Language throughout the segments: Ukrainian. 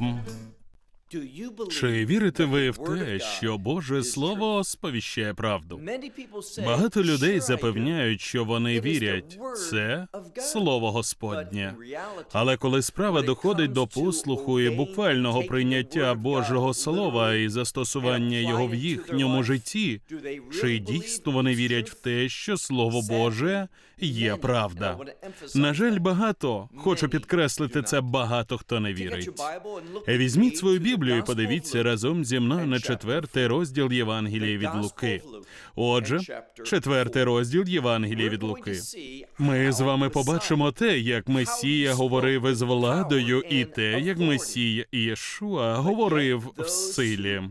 ม Чи вірите ви в те, що Боже Слово сповіщає правду? Багато людей запевняють, що вони вірять. Це слово Господнє. Але коли справа доходить до послуху і буквального прийняття Божого Слова і застосування його в їхньому житті, чи дійсно вони вірять в те, що Слово Боже є правда? На жаль, багато хочу підкреслити це. Багато хто не вірить. Візьміть свою Біблію і подивіться разом зі мною на четвертий розділ Євангелія від Луки. Отже, четвертий розділ Євангелія від Луки. Ми з вами побачимо те, як Месія говорив із владою, і те, як Месія Ієшуа говорив в силі.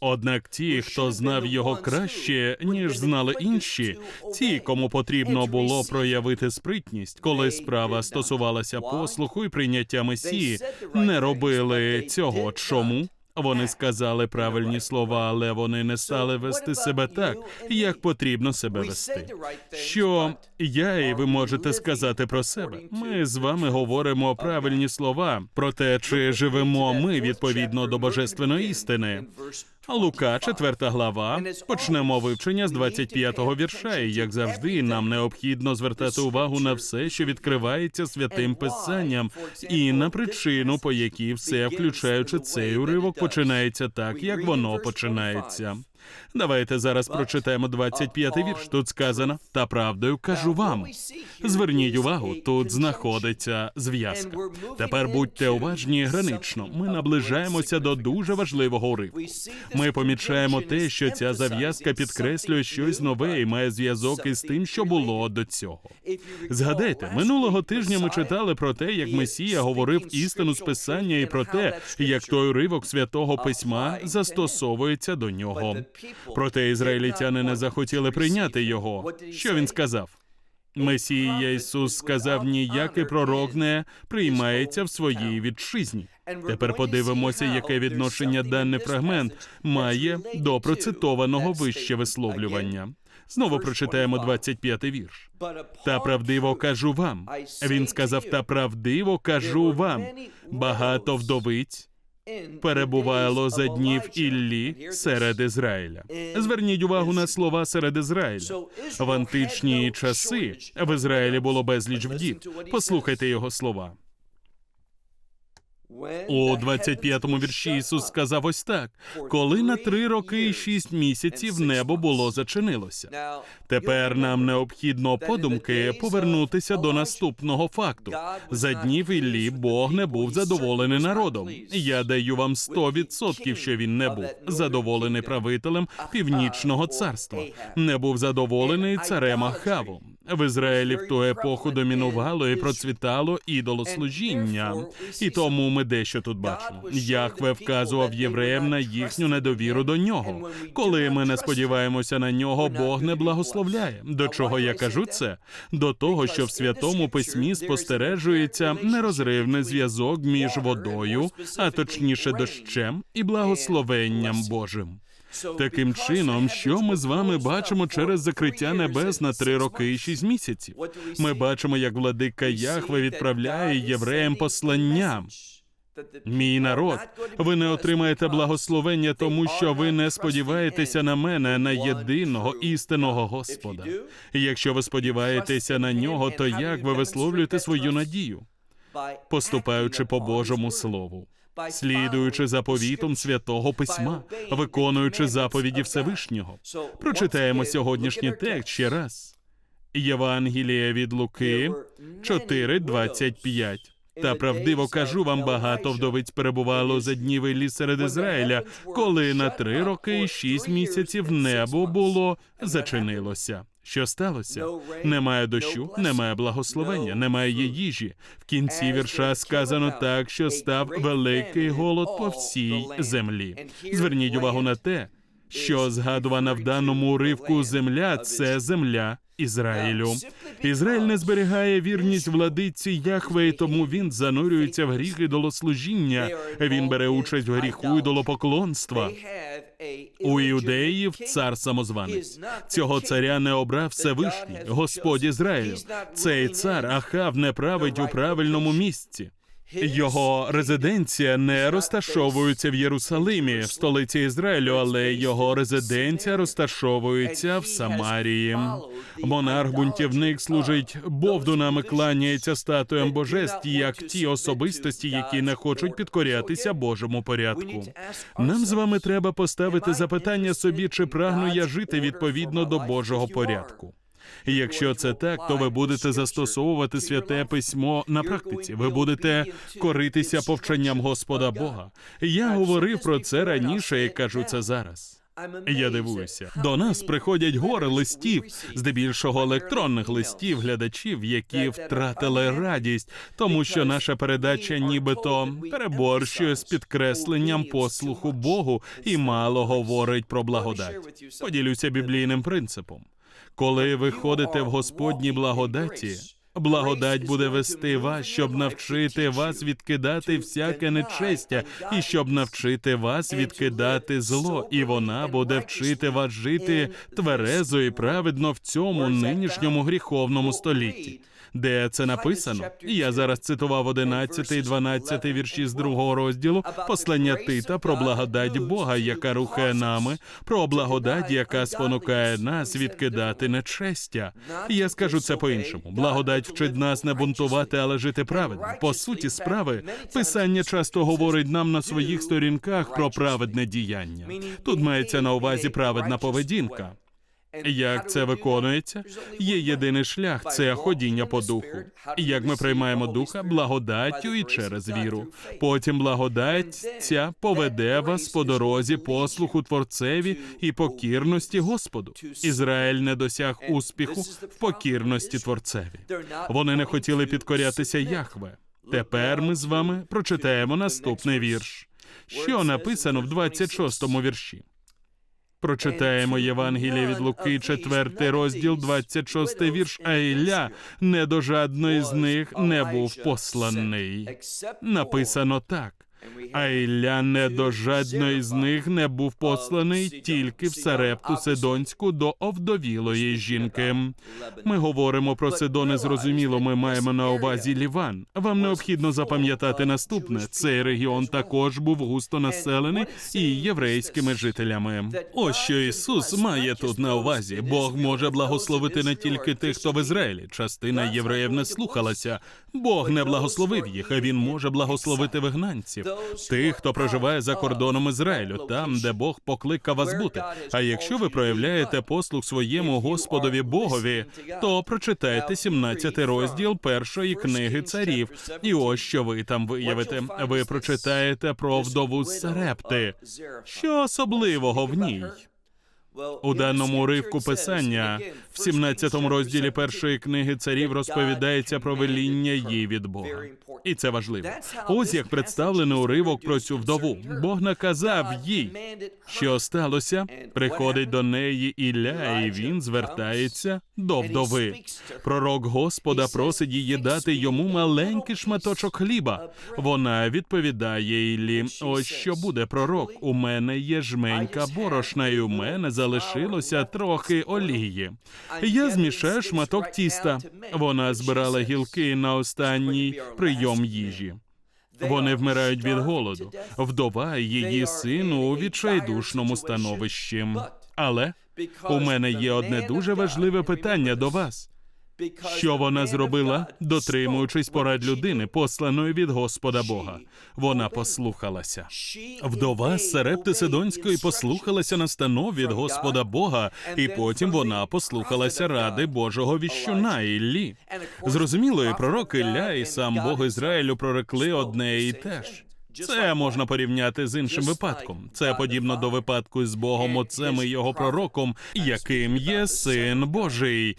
Однак ті, хто знав його краще, ніж знали інші, ті, кому потрібно було проявити спритність, коли справа стосувалася послуху і прийняття Месії, не робили цього. Чому? Вони сказали правильні слова, але вони не стали вести себе так, як потрібно себе вести. Що я і ви можете сказати про себе? Ми з вами говоримо правильні слова про те, чи живемо ми відповідно до божественної істини. Лука, 4 глава. Почнемо вивчення з 25-го вірша. І як завжди, нам необхідно звертати увагу на все, що відкривається святим писанням, і на причину, по якій все, включаючи цей уривок, починається так, як воно починається. Давайте зараз прочитаємо 25-й вірш. Тут сказано та правдою кажу вам. Зверніть увагу, тут знаходиться зв'язка. Тепер будьте уважні і гранично. Ми наближаємося до дуже важливого уривку. Ми помічаємо те, що ця зав'язка підкреслює щось нове і має зв'язок із тим, що було до цього. Згадайте, минулого тижня ми читали про те, як Месія говорив істину з писання, і про те, як той уривок святого письма застосовується до нього. Проте ізраїльтяни не захотіли прийняти його. Що він сказав? Месія Ісус сказав, ніякий пророк не приймається в своїй вітчизні. Тепер подивимося, яке відношення даний фрагмент має до процитованого вище висловлювання. Знову прочитаємо 25-й вірш. Та правдиво кажу вам. Він сказав: та правдиво кажу вам. Багато вдовиць перебувало за днів Іллі серед Ізраїля. Зверніть увагу на слова серед Ізраїля. В античні часи в Ізраїлі було безліч вдів. Послухайте його слова. У 25-му вірші Ісус сказав ось так: коли на три роки і шість місяців небо було зачинилося. Тепер нам необхідно подумки повернутися до наступного факту. За днів Іллі Бог не був задоволений народом. Я даю вам 100%, що він не був задоволений правителем північного царства, не був задоволений царем Ахавом. В Ізраїлі в ту епоху домінувало і процвітало ідолослужіння. І тому ми дещо тут бачимо. Яхве вказував євреям на їхню недовіру до нього. Коли ми не сподіваємося на нього, Бог не благословляє. До чого я кажу це? До того, що в святому письмі спостережується нерозривний зв'язок між водою, а точніше дощем і благословенням Божим. Таким чином, що ми з вами бачимо через закриття небес на три роки і шість місяців. Ми бачимо, як владика Яхве відправляє євреям послання. Мій народ, ви не отримаєте благословення, тому що ви не сподіваєтеся на мене, на єдиного істинного Господа. І якщо ви сподіваєтеся на нього, то як ви висловлюєте свою надію, поступаючи по Божому Слову? Слідуючи заповітом святого письма, виконуючи заповіді Всевишнього. Прочитаємо сьогоднішній текст ще раз. Євангелія від Луки 4.25. Та правдиво кажу вам, багато вдовиць перебувало за днів Іллі серед Ізраїля, коли на три роки і шість місяців небо було зачинилося. Що сталося? Немає дощу, немає благословення, немає їжі. В кінці вірша сказано так, що став великий голод по всій землі. Зверніть увагу на те, що згадувана в даному уривку земля це земля Ізраїлю. Ізраїль не зберігає вірність владиці Яхве, і тому він занурюється в гріх ідолослужіння. Він бере участь в гріху ідолопоклонства. У іудеїв цар самозванець. Цього царя не обрав Всевишній, Господь Ізраїлю. Цей цар Ахав не править у правильному місці. Його резиденція не розташовується в Єрусалимі, в столиці Ізраїлю, але його резиденція розташовується в Самарії. Монарх бунтівник служить бовдунам кланяється статуям божеств, як ті особистості, які не хочуть підкорятися Божому порядку. Нам з вами треба поставити запитання собі, чи прагну я жити відповідно до Божого порядку. Якщо це так, то ви будете застосовувати святе письмо на практиці. Ви будете коритися повчанням Господа Бога. Я говорив про це раніше і кажу це зараз. Я дивуюся. До нас приходять гори листів, здебільшого електронних листів глядачів, які втратили радість, тому що наша передача нібито переборщує з підкресленням послуху Богу і мало говорить про благодать. Поділюся біблійним принципом. Коли ви ходите в Господній благодаті, благодать буде вести вас, щоб навчити вас відкидати всяке нечестя, і щоб навчити вас відкидати зло, і вона буде вчити вас жити тверезо і праведно в цьому нинішньому гріховному столітті. Де це написано? Я зараз цитував 11 і 12 вірші з другого розділу послання Тита про благодать Бога, яка рухає нами, про благодать, яка спонукає нас відкидати нечестя. І Я скажу це по-іншому. Благодать вчить нас не бунтувати, але жити праведно. По суті, справи писання часто говорить нам на своїх сторінках про праведне діяння. Тут мається на увазі праведна поведінка. Як це виконується? Є єдиний шлях це ходіння по духу. Як ми приймаємо духа благодаттю і через віру. Потім благодать поведе вас по дорозі послуху творцеві і покірності Господу. Ізраїль не досяг успіху в покірності творцеві. Вони не хотіли підкорятися Яхве. Тепер ми з вами прочитаємо наступний вірш, що написано в 26-му вірші. Прочитаємо Євангеліє від Луки, 4 розділ, 26 вірш. А Ілля не до жадної з них не був посланий. Написано так. А до жадної з них не був посланий тільки в Сарепту Сидонську до овдовілої жінки. Ми говоримо про Сидони зрозуміло, ми маємо на увазі Ліван. Вам необхідно запам'ятати наступне: цей регіон також був густо населений і єврейськими жителями. Ось що Ісус має тут на увазі. Бог може благословити не тільки тих, хто в Ізраїлі. Частина євреїв не слухалася. Бог не благословив їх, а він може благословити вигнанців, тих, хто проживає за кордоном Ізраїлю, там, де Бог покликав вас бути. А якщо ви проявляєте послуг своєму Господові Богові, то прочитайте 17 розділ першої книги царів. І ось що ви там виявите. Ви прочитаєте про вдову Серепти. Що особливого в ній? У даному уривку писання в 17 розділі першої книги царів розповідається про веління їй від Бога. І це важливо. Ось як представлений уривок про цю вдову. Бог наказав їй, що сталося. Приходить до неї Ілля, і він звертається до вдови. Пророк Господа просить її дати йому маленький шматочок хліба. Вона відповідає Іллі, ось що буде пророк. У мене є жменька борошна, і у мене залишилося трохи олії. Я змішаю шматок тіста. Вона збирала гілки на останній прийом їжі. Вони вмирають від голоду. Вдова її син у відчайдушному становищі. Але у мене є одне дуже важливе питання до вас. Що вона зробила, дотримуючись порад людини, посланої від Господа Бога? Вона послухалася. Вдова Сарепти Сидонської послухалася настанов від Господа Бога, і потім вона послухалася ради Божого віщуна Іллі. Зрозуміло, і пророк Ілля, і сам Бог Ізраїлю прорекли одне і те ж. Це можна порівняти з іншим випадком. Це подібно до випадку з Богом Отцем і його пророком, яким є Син Божий,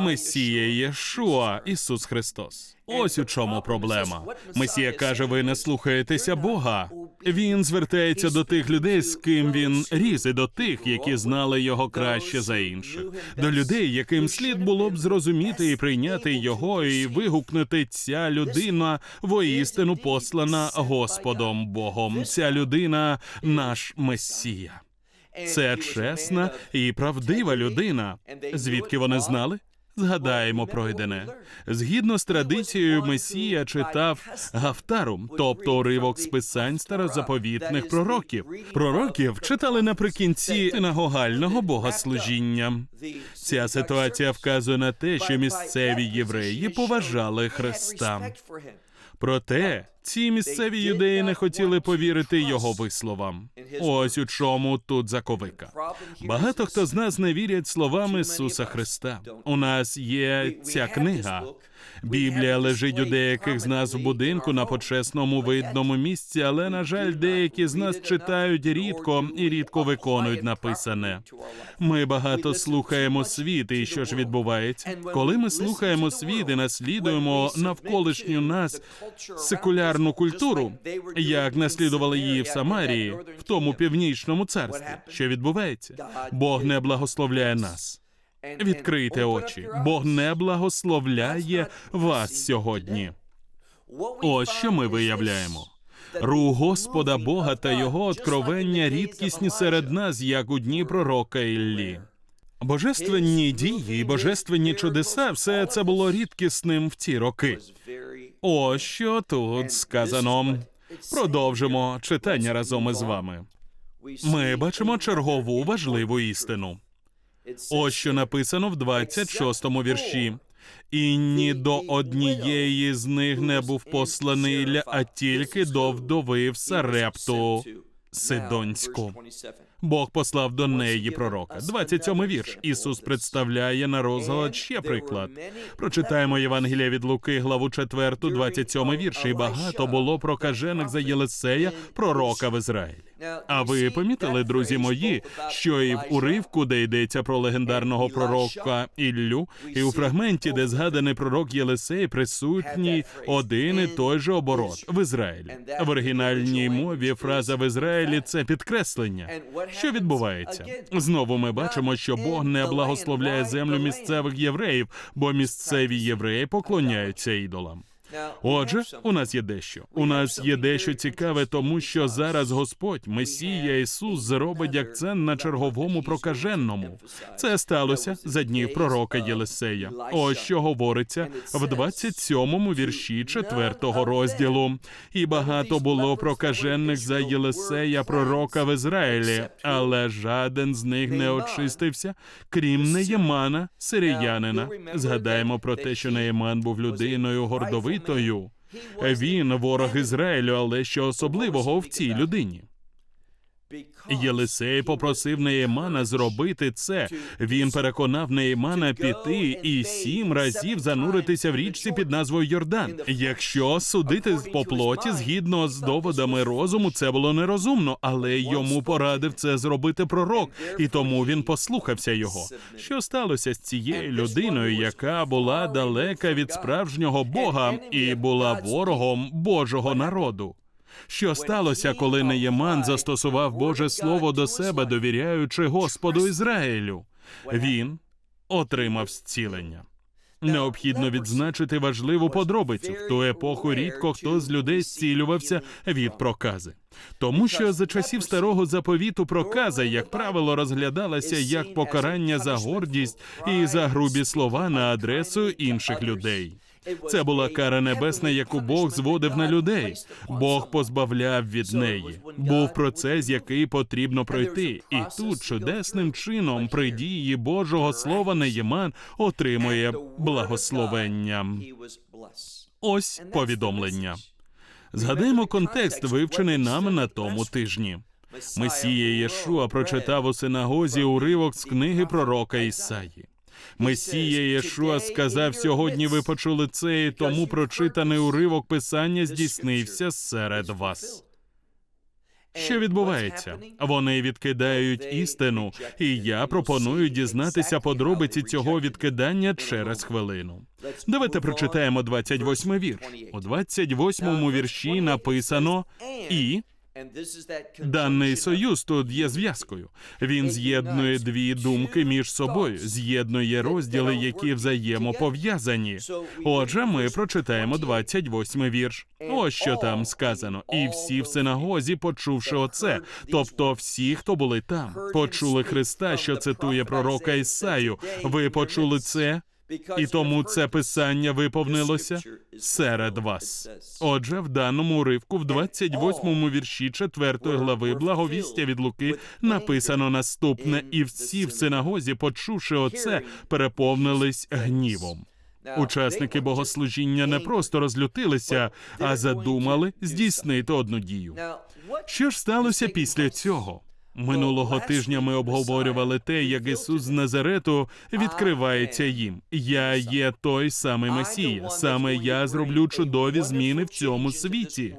Месія Єшуа, Ісус Христос. Ось у чому проблема. Месія каже: ви не слухаєтеся Бога. Він звертається до тих людей, з ким він ріс, і до тих, які знали його краще за інших, до людей, яким слід було б зрозуміти і прийняти його, і вигукнути ця людина воістину послана Господом Богом. Ця людина наш Месія. Це чесна і правдива людина. Звідки вони знали? Згадаємо пройдене. Згідно з традицією, Месія читав Гафтару, тобто уривок з писань старозаповітних пророків. Пророків читали наприкінці синагогального богослужіння. Ця ситуація вказує на те, що місцеві євреї поважали Христа. Проте ці місцеві юдеї не хотіли повірити його висловам. Ось у чому тут заковика. Багато хто з нас не вірять словам Ісуса Христа. У нас є ця книга. Біблія лежить у деяких з нас в будинку на почесному видному місці, але на жаль, деякі з нас читають рідко і рідко виконують написане. Ми багато слухаємо світ, і що ж відбувається? Коли ми слухаємо світ і наслідуємо навколишню нас секулярну культуру, як наслідували її в Самарії, в тому північному царстві, що відбувається? Бог не благословляє нас. Відкрийте очі. Бог не благословляє вас сьогодні. Ось що ми виявляємо. Рух Господа Бога та його откровення рідкісні серед нас, як у дні пророка Іллі. Божественні дії божественні чудеса все це було рідкісним в ті роки. Ось що тут сказано. Продовжимо читання разом із вами. Ми бачимо чергову важливу істину. Ось що написано в 26-му вірші. І ні до однієї з них не був посланий а тільки до вдови в Сарепту Сидонську. Бог послав до неї пророка. 27 вірш. Ісус представляє на розгляд ще приклад. Прочитаємо Євангелія від Луки, главу 4, 27 вірш. І багато було прокажених за Єлисея, пророка в Ізраїлі. А ви помітили, друзі мої, що і в уривку, де йдеться про легендарного пророка Іллю, і у фрагменті, де згаданий пророк Єлисей, присутній один і той же оборот в Ізраїлі. В оригінальній мові фраза в Ізраїлі це підкреслення. Що відбувається? Знову ми бачимо, що Бог не благословляє землю місцевих євреїв, бо місцеві євреї поклоняються ідолам. Отже, у нас є дещо. У нас є дещо цікаве, тому що зараз Господь, Месія Ісус, зробить акцент на черговому прокаженному. Це сталося за днів пророка Єлисея. Ось що говориться в 27-му вірші 4-го розділу. І багато було прокажених за Єлисея, пророка в Ізраїлі, але жаден з них не очистився, крім Неємана, сиріянина. Згадаємо про те, що Неєман був людиною гордовитою. Він ворог Ізраїлю, але що особливого в цій людині? Єлисей попросив Неємана зробити це. Він переконав Неємана піти і сім разів зануритися в річці під назвою Йордан. Якщо судити по плоті, згідно з доводами розуму, це було нерозумно, але йому порадив це зробити пророк, і тому він послухався його. Що сталося з цією людиною, яка була далека від справжнього Бога і була ворогом Божого народу? Що сталося, коли Неєман застосував Боже Слово до себе, довіряючи Господу Ізраїлю? Він отримав зцілення. Необхідно відзначити важливу подробицю. В ту епоху рідко хто з людей зцілювався від прокази. Тому що за часів старого заповіту проказа, як правило, розглядалася як покарання за гордість і за грубі слова на адресу інших людей. Це була кара небесна, яку Бог зводив на людей. Бог позбавляв від неї. Був процес, який потрібно пройти, і тут чудесним чином при дії Божого слова Неєман отримує благословення. Ось повідомлення. Згадаємо контекст, вивчений нами на тому тижні. Месія Єшуа прочитав у синагозі уривок з книги пророка Ісаї. Месія Єшуа сказав: сьогодні ви почули це, і тому прочитаний уривок писання здійснився серед вас. Що відбувається? Вони відкидають істину, і я пропоную дізнатися подробиці цього відкидання через хвилину. Давайте прочитаємо 28 вірш. У 28 вірші написано і. Даний союз тут є зв'язкою. Він з'єднує дві думки між собою, з'єднує розділи, які взаємопов'язані. Отже, ми прочитаємо 28 вірш. Ось що там сказано. І всі в синагозі, почувши оце, тобто всі, хто були там, почули Христа, що цитує пророка Ісаю. Ви почули це? І тому це писання виповнилося серед вас. Отже, в даному уривку, в 28-му вірші 4 глави благовістя від Луки написано наступне: і всі в синагозі, почувши оце, переповнились гнівом. Учасники богослужіння не просто розлютилися, а задумали здійснити одну дію. Що ж сталося після цього? Минулого тижня ми обговорювали те, як Ісус з Назарету відкривається їм. Я є той самий Месія. Саме я зроблю чудові зміни в цьому світі.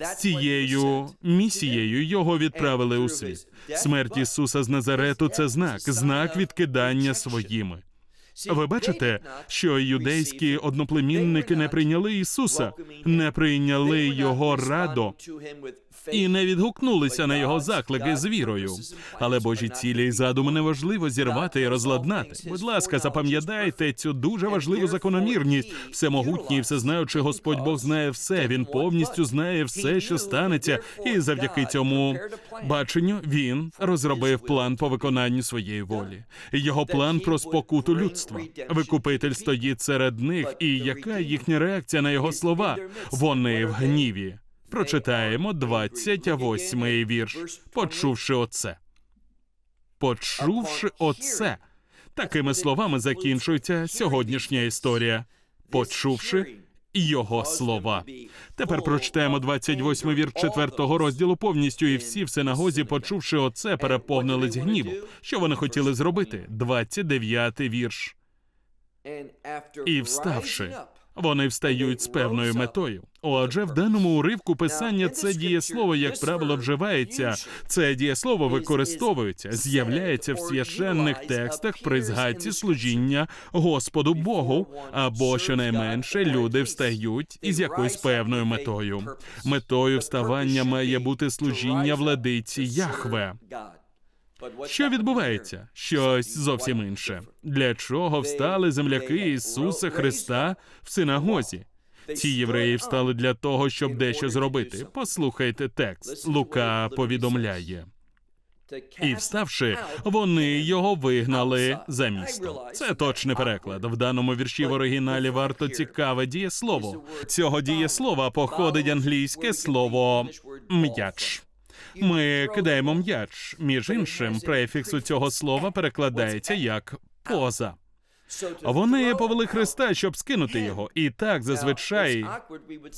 З цією місією його відправили у світ. Смерть Ісуса з Назарету це знак, знак відкидання своїми. Ви бачите, що юдейські одноплемінники не прийняли Ісуса, не прийняли його радо і не відгукнулися на його заклики з вірою. Але Божі цілі і задуми неважливо зірвати і розладнати. Будь ласка, запам'ятайте цю дуже важливу закономірність. Всемогутній, і всезнаючий Господь Бог знає все. Він повністю знає все, що станеться, і завдяки цьому баченню він розробив план по виконанню своєї волі. Його план про спокуту людства. Викупитель стоїть серед них, і яка їхня реакція на його слова? Вони в гніві. Прочитаємо 28-й вірш, почувши оце. Почувши оце. Такими словами закінчується сьогоднішня історія. Почувши його слова. Тепер прочитаємо 28 вірш 4 розділу повністю, і всі в синагозі, почувши оце, переповнились гніву. Що вони хотіли зробити? 29 вірш. І вставши, вони встають з певною метою. Отже, в даному уривку писання це дієслово, як правило, вживається. Це дієслово використовується, з'являється в священних текстах при згадці служіння Господу Богу, або щонайменше люди встають із якоюсь певною метою. Метою вставання має бути служіння владиці Яхве. Що відбувається? Щось зовсім інше. Для чого встали земляки Ісуса Христа в синагозі? Ці євреї встали для того, щоб дещо зробити. Послухайте текст. Лука повідомляє. І вставши, вони його вигнали за місто. Це точний переклад. В даному вірші в оригіналі варто цікаве дієслово. Цього дієслова походить англійське слово м'яч. Ми кидаємо м'яч. Між іншим, префікс цього слова перекладається як поза. Вони повели Христа, щоб скинути його, і так зазвичай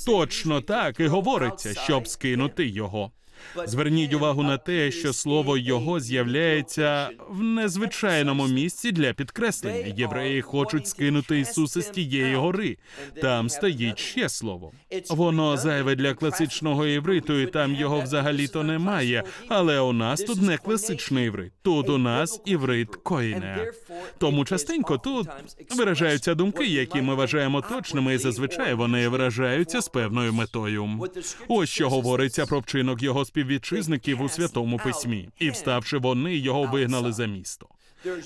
точно так і говориться, щоб скинути його. Зверніть увагу на те, що слово його з'являється в незвичайному місці для підкреслення. Євреї хочуть скинути Ісуса з тієї гори. Там стоїть ще слово. Воно зайве для класичного івриту, і там його взагалі-то немає. Але у нас тут не класичний іврит. Тут у нас іврит коїне. Тому частенько тут виражаються думки, які ми вважаємо точними, і зазвичай вони виражаються з певною метою. Ось що говориться про вчинок його співвітчизників у святому письмі, і вставши вони його вигнали за місто.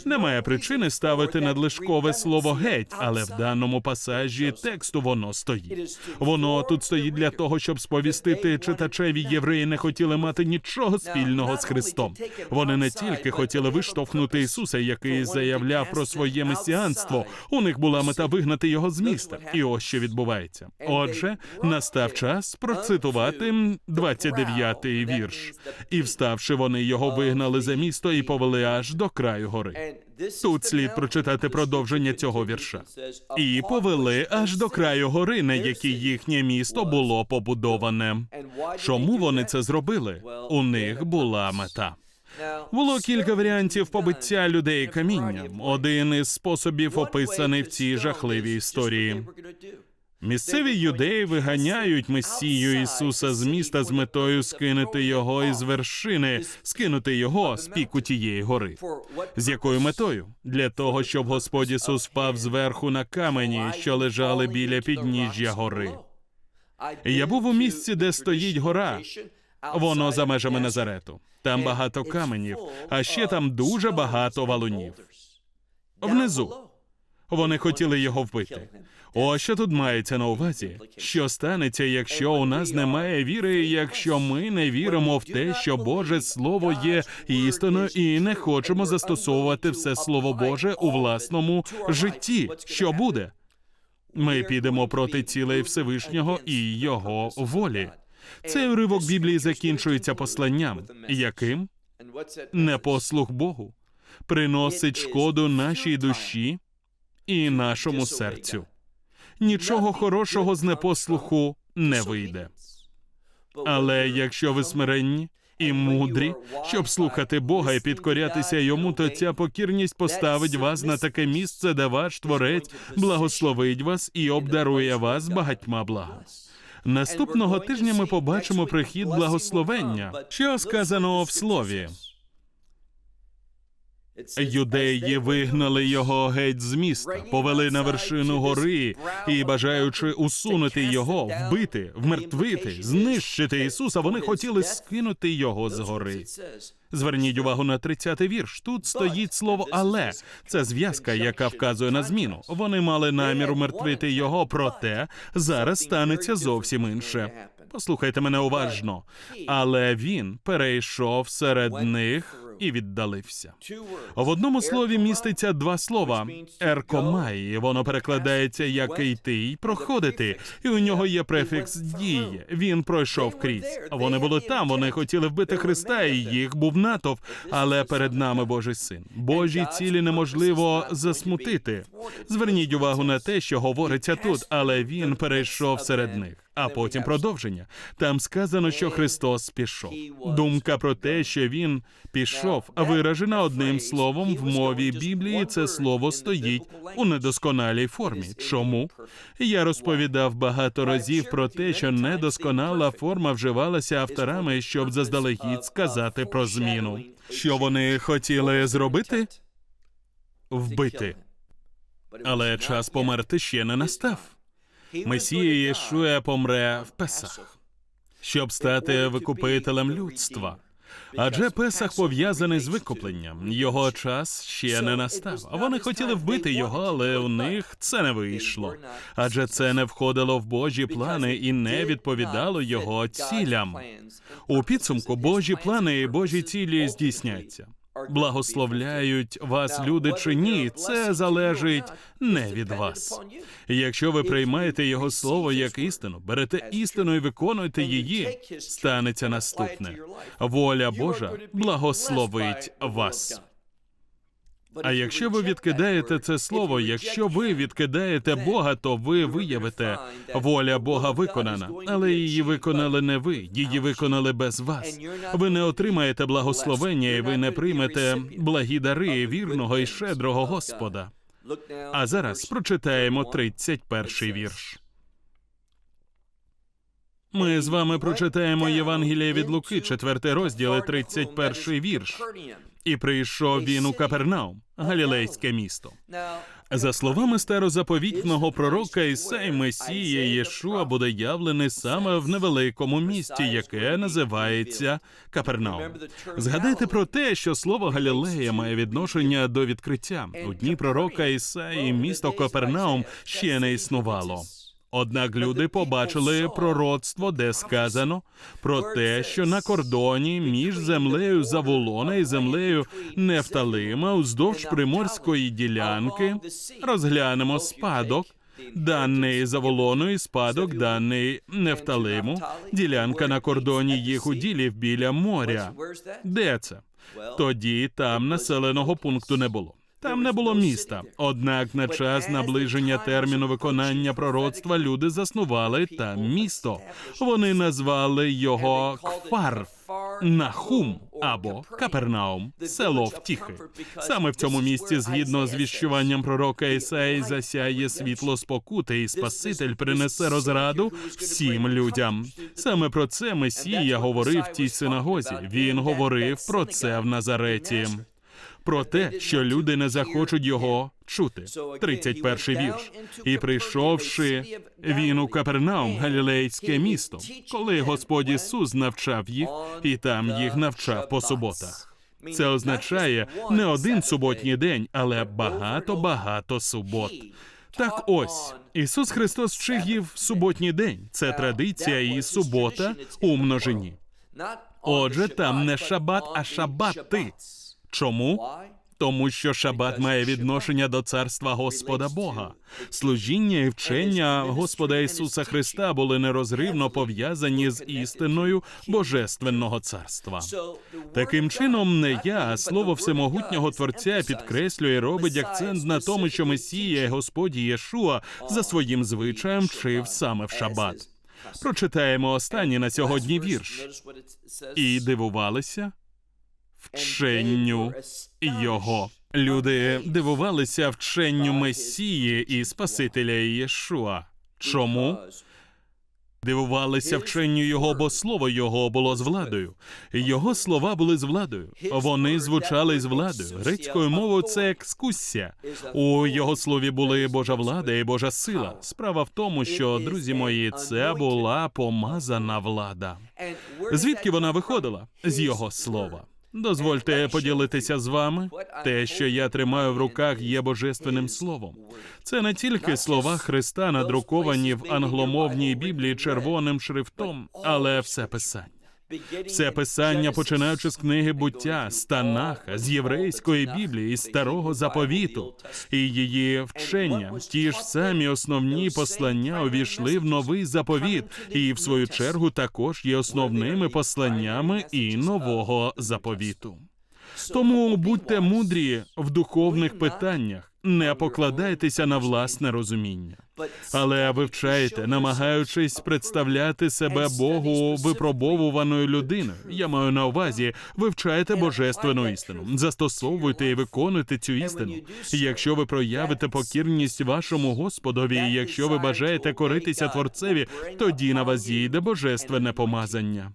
Немає причини ставити надлишкове слово геть, але в даному пасажі тексту воно стоїть. Воно тут стоїть для того, щоб сповістити читачеві євреї не хотіли мати нічого спільного з Христом. Вони не тільки хотіли виштовхнути Ісуса, який заявляв про своє месіанство. У них була мета вигнати його з міста. І ось що відбувається. Отже, настав час процитувати 29-й вірш. І вставши, вони його вигнали за місто і повели аж до краю гори. Тут слід прочитати продовження цього вірша. І повели аж до краю гори, на якій їхнє місто було побудоване. Чому вони це зробили? У них була мета. Було кілька варіантів побиття людей камінням. Один із способів описаний в цій жахливій історії. Місцеві юдеї виганяють Месію Ісуса з міста з метою скинути його із вершини, скинути його з піку тієї гори. З якою метою? Для того, щоб Господь Ісус впав зверху на камені, що лежали біля підніжжя гори. Я був у місці, де стоїть гора. Воно за межами Назарету. Там багато каменів, а ще там дуже багато валунів. Внизу вони хотіли його вбити. Ось що тут мається на увазі. Що станеться, якщо у нас немає віри, якщо ми не віримо в те, що Боже Слово є істиною, і не хочемо застосовувати все Слово Боже у власному житті? Що буде? Ми підемо проти цілей Всевишнього і Його волі. Цей уривок Біблії закінчується посланням, яким непослух Богу приносить шкоду нашій душі і нашому серцю. Нічого хорошого з непослуху не вийде. Але якщо ви смиренні і мудрі, щоб слухати Бога і підкорятися йому, то ця покірність поставить вас на таке місце, де ваш творець благословить вас і обдарує вас багатьма благами. Наступного тижня ми побачимо прихід благословення, що сказано в слові. Юдеї вигнали його геть з міста, повели на вершину гори і, бажаючи усунути його, вбити, вмертвити, знищити Ісуса, вони хотіли скинути його з гори. Зверніть увагу на 30-й вірш. Тут стоїть слово але. Це зв'язка, яка вказує на зміну. Вони мали намір умертвити його, проте зараз станеться зовсім інше. Послухайте мене уважно. Але він перейшов серед них і віддалився. В одному слові міститься два слова еркомай. Воно перекладається як йти й проходити, і у нього є префікс дії. Він пройшов крізь. Вони були там. Вони хотіли вбити Христа, і їх був натовп. Але перед нами Божий син. Божі цілі неможливо засмутити. Зверніть увагу на те, що говориться тут, але він перейшов серед них. А потім продовження. Там сказано, що Христос пішов. Думка про те, що він пішов, виражена одним словом в мові Біблії. Це слово стоїть у недосконалій формі. Чому я розповідав багато разів про те, що недосконала форма вживалася авторами, щоб заздалегідь сказати про зміну. Що вони хотіли зробити? Вбити. Але час померти ще не настав. Месія Єшуя помре в Песах, щоб стати викупителем людства. Адже Песах пов'язаний з викупленням. Його час ще не настав. Вони хотіли вбити його, але у них це не вийшло. Адже це не входило в Божі плани і не відповідало його цілям. У підсумку Божі плани і Божі цілі здійсняться. Благословляють вас люди чи ні, це залежить не від вас. Якщо ви приймаєте його слово як істину, берете істину і виконуєте її, станеться наступне. Воля Божа благословить вас. А якщо ви відкидаєте це слово, якщо ви відкидаєте Бога, то ви виявите, воля Бога виконана, але її виконали не ви, її виконали без вас. Ви не отримаєте благословення, і ви не приймете благі дари вірного і щедрого Господа. А зараз прочитаємо 31 вірш. Ми з вами прочитаємо Євангеліє від Луки, 4 розділ, і 31 вірш. І прийшов він у Капернаум, галілейське місто. За словами старозаповітного пророка Ісай, Месія Єшуа буде явлений саме в невеликому місті, яке називається Капернаум. Згадайте про те, що слово Галілея має відношення до відкриття. У дні пророка Ісаї місто Капернаум ще не існувало. Однак люди побачили пророцтво, де сказано про те, що на кордоні між землею Заволона і землею Нефталима уздовж приморської ділянки розглянемо спадок. Даний Заволону і спадок, даний Нефталиму, ділянка на кордоні їх уділів біля моря. Де це? Тоді там населеного пункту не було. Там не було міста. Однак на час наближення терміну виконання пророцтва люди заснували там місто. Вони назвали його Кфар. Нахум або Капернаум, село втіхи. Саме в цьому місці, згідно з віщуванням пророка Ісаї, засяє світло спокути, і Спаситель принесе розраду всім людям. Саме про це Месія говорив в тій синагозі. Він говорив про це в Назареті. Про те, що люди не захочуть його чути. 31 вірш. І прийшовши він у Капернаум, галілейське місто, коли Господь Ісус навчав їх, і там їх навчав по суботах. Це означає не один суботній день, але багато-багато субот. Так ось Ісус Христос вчив суботній день. Це традиція і субота у множині. Отже, там не шабат, а шабати. Чому? Тому що шабат має відношення до царства Господа Бога. Служіння і вчення Господа Ісуса Христа були нерозривно пов'язані з істиною Божественного царства. Таким чином, не я, а слово всемогутнього Творця підкреслює, робить акцент на тому, що Месія Господь Єшуа за своїм звичаєм вчив саме в шабат. Прочитаємо останній на сьогодні вірш. І дивувалися вченню його. Люди дивувалися вченню Месії і Спасителя Єшуа. Чому? Дивувалися вченню його, бо слово його було з владою. Його слова були з владою. Вони звучали з владою. Грецькою мовою це екскусія. У його слові були Божа влада і Божа сила. Справа в тому, що друзі мої, це була помазана влада. Звідки вона виходила? З його слова. Дозвольте поділитися з вами. Те, що я тримаю в руках, є божественним словом. Це не тільки слова Христа, надруковані в англомовній Біблії червоним шрифтом, але все писання. Все писання, починаючи з книги буття, з Танаха, з єврейської Біблії, з старого заповіту. І її вчення. Ті ж самі основні послання увійшли в новий заповіт, і в свою чергу також є основними посланнями і нового заповіту. Тому будьте мудрі в духовних питаннях, не покладайтеся на власне розуміння, але вивчайте, намагаючись представляти себе Богу випробовуваною людиною. Я маю на увазі, вивчайте божественну істину, застосовуйте і виконуйте цю істину. Якщо ви проявите покірність вашому Господові, і якщо ви бажаєте коритися творцеві, тоді на вас зійде божественне помазання.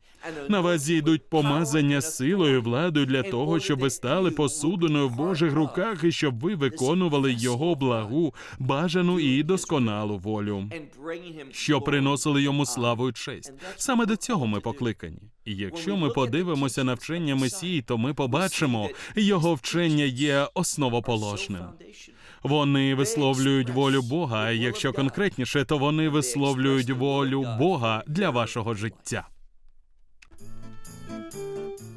На вас зійдуть помазання силою, владою для того, щоб ви стали посудиною в Божих руках і щоб ви виконували його благу, бажану і досконалу волю, що приносили йому славу і честь. Саме до цього ми покликані. І якщо ми подивимося на вчення Месії, то ми побачимо, його вчення є основоположним. Вони висловлюють волю Бога. а Якщо конкретніше, то вони висловлюють волю Бога для вашого життя.